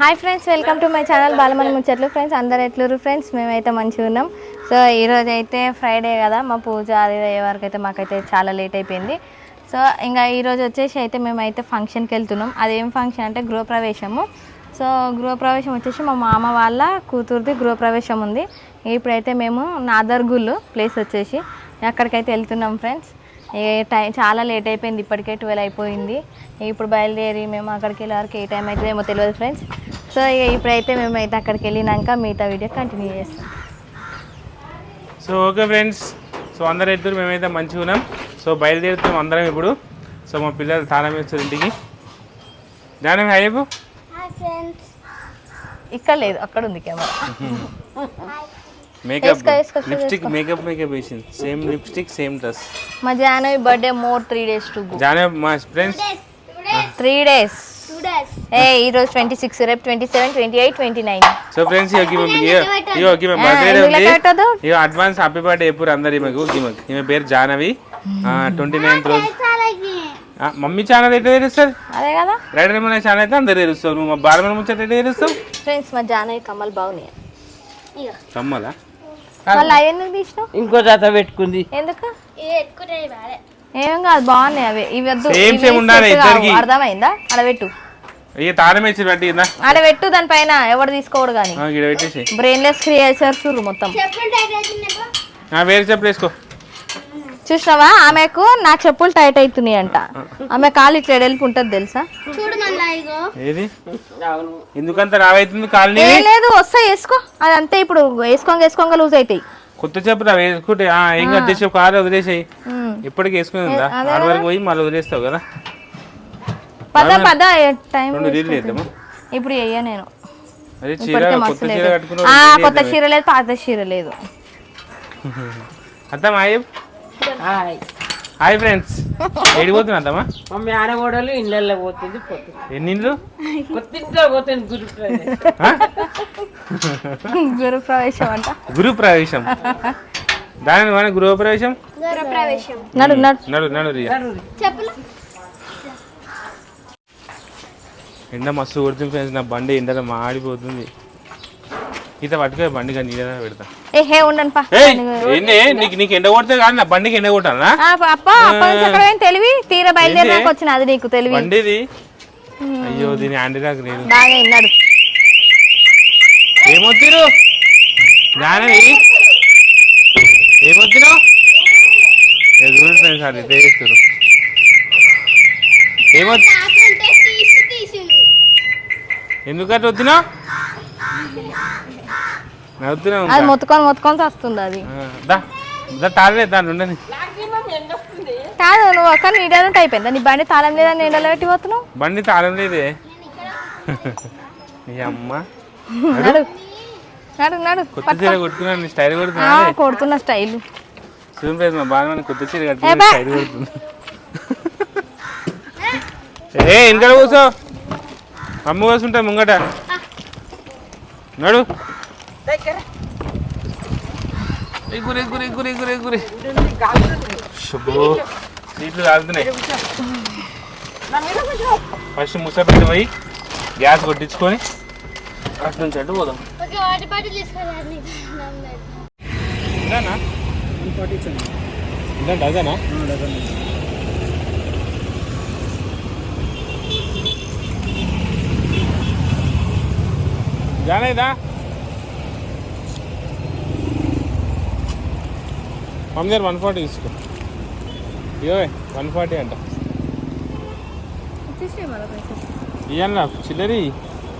Hi friends welcome to my channel Balamani ముచ్చట్లు. Friends అందరు ఎట్లురు friends? మేమైతే మంచిగా ఉన్నాం. సో ఈరోజు అయితే ఫ్రైడే కదా మా పూజ అది అయ్యే వరకు అయితే మాకైతే చాలా లేట్ అయిపోయింది. సో ఇంకా ఈరోజు వచ్చేసి అయితే మేమైతే ఫంక్షన్కి వెళ్తున్నాం. అదేం ఫంక్షన్ అంటే గృహప్రవేశము. సో గృహప్రవేశం వచ్చేసి మా మామ వాళ్ళ కూతురుది గృహప్రవేశం ఉంది. ఇప్పుడైతే మేము నాదర్గుల్ ప్లేస్ వచ్చేసి అక్కడికైతే వెళ్తున్నాం ఫ్రెండ్స్. టైం చాలా లేట్ అయిపోయింది ఇప్పటికే ట్వెల్వ్ అయిపోయింది. ఇప్పుడు బయలుదేరి మేము అక్కడికి వెళ్ళే వరకు ఏ టైం అవుతుందో ఏమో తెలియదు ఫ్రెండ్స్. సో ఇక ఇప్పుడైతే మేమైతే అక్కడికి వెళ్ళినాక మిగతా వీడియో కంటిన్యూ చేస్తాం. సో ఓకే ఫ్రెండ్స్ సో అందరు ఇద్దరు మేమైతే మంచిగా ఉన్నాం. సో బయలుదేరుతున్నాం అందరం ఇప్పుడు. సో మా పిల్లలు తాళం వేస్తారు ఇంటికి. జానం అయ్యపు ఇక్కడ లేదు అక్కడ ఉంది camera. Makeup lipstick makeup makeup వేసింది సేమ్ లిప్స్టిక్ సేమ్ డ్రెస్ మా Janavi birthday more three days to go Janavi మా ఫ్రెండ్స్ త్రీ డేస్ ఏ ఈరోజు ట్వంటీ సిక్స్ రేపు twenty seven twenty eight twenty nine so friends birthday ఉంది. Advance happy birthday ఎప్పుడు అందరు ఈమెకు ఈమెకు. ఈమె పేరు జానవి ట్వంటీ నైన్త్ రోజు. ఆ, మమ్మీ ఛానల్ ఎట్లా తెలుస్తుంది? అదే కదా. రైడర్ ఏమైనా ఛానల్ అయితే అందరు తెలుస్తావు నువ్వు మా బాలమని ముచ్చట ఎట్లా తెలుస్తావు? ఫ్రెండ్స్ మా జానవి కమ్మలు బాగున్నాయి కమ్మలా మళ్ళీ అవన్నీ తీసినావు? ఇంకో జత పెట్టుకుంది. ఎందుకు? ఏం కాదు బాగున్నాయి అవి. ఇవి వద్దు. Same ఇవి same ఉండాలి set కావు. ఇద్దరికి. అర్థమైందా? ఆడ పెట్టు. ఇక తాళం వేసి పెట్టి కింద ఆడ పెట్టు దానిపైన ఎవడు తీసుకోడు కానీ. ఇక్కడ పెట్టేసి బ్రెయిన్లెస్ క్రియేచర్స్ మొత్తం. ఆ, వేరే చెప్పులు వేసుకో. చూసినావా? ఆమెకు నా చెప్పులు టైట్ అవుతున్నాయి అంట. ఆమె కాలు ఇట్లా ఎడల్పు ఉంటుంది తెలుసా ఏది? ఎందుకంత రావైతుంది కాలనీ? ఏ లేదు వస్తాయి వేసుకో. అది అంతే ఇప్పుడు. వేసుకోంగ వేసుకోంగ లూజ్ అవుతాయి కొత్త చెప్పులు అవి వేసుకుంటే ఆ, ఏం కట్టేసి కారు వదిలేసాయి. ఉమ్. ఇప్పటికి వేసుకుని ఉందా? ఆడ వరకు పోయి మళ్ళీ వదిలేస్తావు కదా? పద పద టైం ఇప్పుడు చెయ్య నేను. అదే చీర ఇప్పటికే కొత్త చీర లేదు. పాత చీర లేదు. అత్తమ్మా హాయ్. Hi friends. ఏడిపోతున్నా అత్తమ్మా? మమ్మీ ఆడగోడలు ఇళ్ళల్లో పోతుంది పోతుంది. ఎన్ని ఇండ్లు కొత్త ఇంట్లో పోతుంది గురు? గురు ప్రవేశం అంట. గురు ప్రవేశం. దాని మన గృహ ప్రవేశం? నడు నడు. నడు నడు రియా. ఎండ మస్తు కొడుతుంది ఫ్రెండ్స్ నా బండి ఎండలో మాడిపోతుంది. ఈత పట్టుకో బండి కానీ పెడతా. ఉండండి పా. నీకు నీకు ఎండ కొడితే నా బండికి ఎండ అప్ప పోయిన తెలివి? తీర వచ్చిన అది నీకు తెలివి. బండిది? అయ్యో దీని హ్యాండ్ నాకు లేదు బాగా విన్నాడు. ఏమొత్తిరు జానవి ఏమొత్తిరు ఎదురు ఫ్రెండ్స్ అది చేస్తారు ఏమొచ్చి ఎందుకంటే వద్దునా అది మొత్తుకొని మొత్తుకొని వస్తుంది అది. తాళలే దాని ఉండని కాదు నువ్వు అక్కడ నీడలో అయిపోయిందా? నీ బండి తాళం లేదా నీడలో పెట్టి పోతున్నావు? బండి తాళం లేదే. అమ్మ. నడు. నడు. కొత్త చీర కొట్టుకున్నా నీ స్టైల్ కొడుతున్నా కొడుతున్న స్టైల్. ఫ్రెండ్స్ మా బాగా కొత్త చీర ఏ కట్టుకుని బా. స్టైల్ కొడుతుంది. ఏ ఇంకా కూర్చో. అమ్మ కూర్చుంటా ముంగట. నడు. ఎగురు ఎగురు ఎగురు ఎగురు ఎగురు శుభో. సీట్లు కాలుతున్నాయి ఫస్ట్ ముసపెట్టి పోయి గ్యాస్ కొట్టించుకొని అటు నుంచి అటు పోదాం. అదేనా జానేదా? మమ్మీ దగ్గర వన్ ఫార్టీ తీసుకో. ఇయో వన్ ఫార్టీ అంట. ఇవ్వన్న చిల్లరి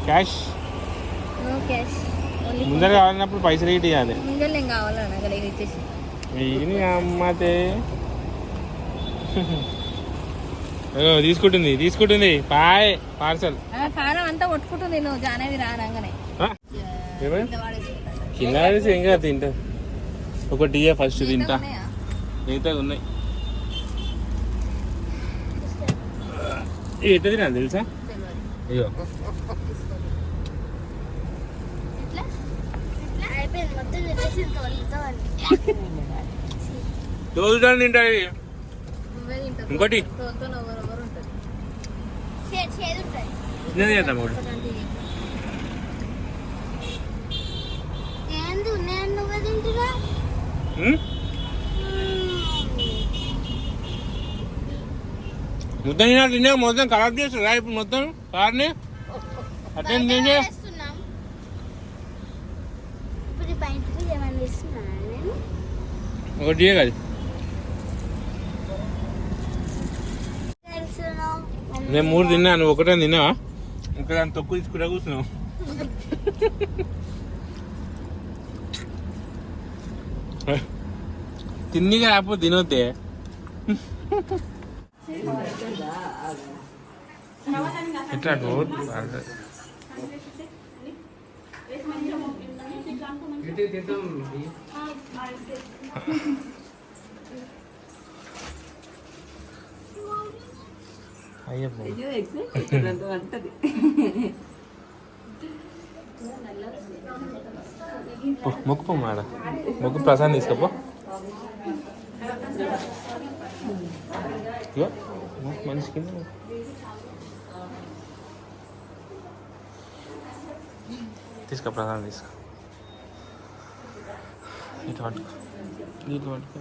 క్యాష్. ముందర కావాలన్నప్పుడు పైసలు ఇటు ఇవ్వాలి ఇది అమ్మతే? తీసుకుంటుంది తీసుకుంటుంది. పాయ్ పార్సల్. కారం అంతా కొట్టుకుంటుంది నువ్వు జానేవి రాగానే కింద పడేసి ఏం కాదు తింటా ఒకటి ఇయ్య ఫస్ట్ తింటా. మిగతా ఉన్నాయి? ఎట్లా తినా తెలుసా? అయ్యో తోలుతాను తింటా ఇది. ఇంకోటి. చిన్నది చేద్దాం ఒకటి. ఉమ్? ముద్ద తిన్నా తిన్నా మొత్తం ఖరాబ్ చేస్తురా ఇప్పుడు మొత్తం కార్ని. అటెండ్ చేస్తున్నాం నేను ఒకటి చేస్తున్నావు నేను మూడు తిన్నా నువ్వు ఒకటే తిన్నావా? ఇంకా దాన్ని తొక్కు తీసుకుంటా కూర్చున్నావు. తిన్నిగా రాకపోతే తినొద్దే ఎట్లా పోవద్దు. అయ్యప్ప పో, మొక్కు మాడ మొక్కు ప్రసాదం తీసుకోపో ఇగో, మొక్కు మనిషికి తీసుకో ప్రసాదం తీసుకో ఇటు పట్టుకో ఇటు పట్టుకో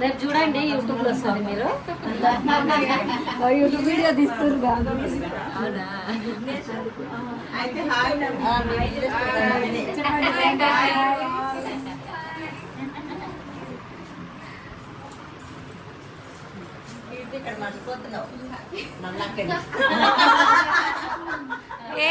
రేపు చూడండి యూట్యూబ్లో వస్తుంది మీరు. యూట్యూబ్ వీడియో తీస్తున్నారు ఏ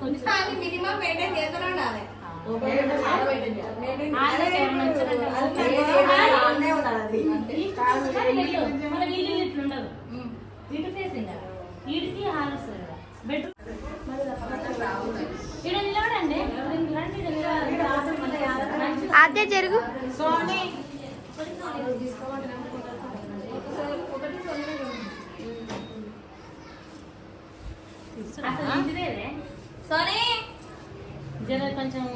పోయి దీపాలు వీటికి హాల్ వస్తుంది కదా బెడ్ ఇక్కడ నిలబడండి రండి ఇక్కడ నిలబడండి. అదే జరుగు. అసలు కొంచెం